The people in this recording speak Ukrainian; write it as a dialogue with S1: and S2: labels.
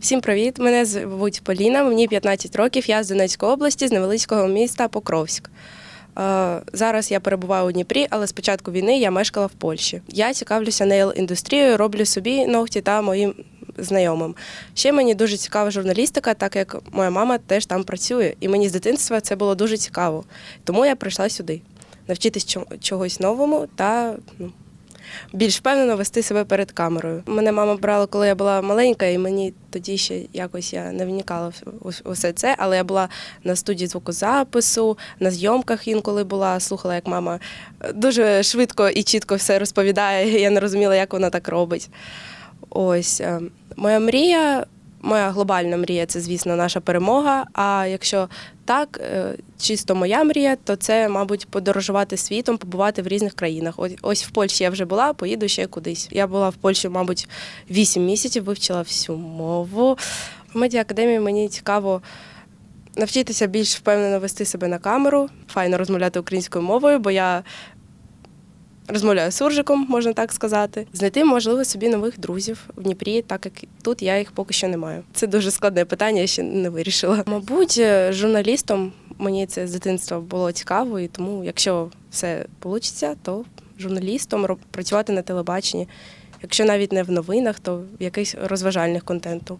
S1: Всім привіт! Мене звуть Поліна, мені 15 років. Я з Донецької області, з невеличкого міста Покровськ. Е, Зараз я перебуваю у Дніпрі, але з початку війни я мешкала в Польщі. Я цікавлюся нейл-індустрією, роблю собі ногті та моїм знайомим. Ще мені дуже цікава журналістика, так як моя мама теж там працює, і мені з дитинства це було дуже цікаво. Тому я прийшла сюди навчитись чо- чогось новому та ну, більш впевнено вести себе перед камерою. Мене мама брала, коли я була маленька, і мені тоді ще якось я не вникала в усе це, але я була на студії звукозапису, на зйомках інколи була, слухала, як мама дуже швидко і чітко все розповідає. Я не розуміла, як вона так робить. Ось е, моя мрія. Моя глобальна мрія це, звісно, наша перемога. А якщо так, е, чисто моя мрія, то це, мабуть, подорожувати світом, побувати в різних країнах. Ось- в Польщі я вже була, поїду ще кудись. Я була в Польщі, мабуть, 8 місяців, вивчила всю мову. В медіаакадемії мені цікаво навчитися більш впевнено вести себе на камеру, файно розмовляти українською мовою, бо я розмовляю з суржиком, можна так сказати. Знайти, можливо, собі нових друзів в Дніпрі, так як тут я їх поки що не маю. Це дуже складне питання, я ще не вирішила. Мабуть, журналістом мені це з дитинства було цікаво, і тому, якщо все вийде, то журналістом працювати на телебаченні. Якщо навіть не в новинах, то в якихось розважальних контенту.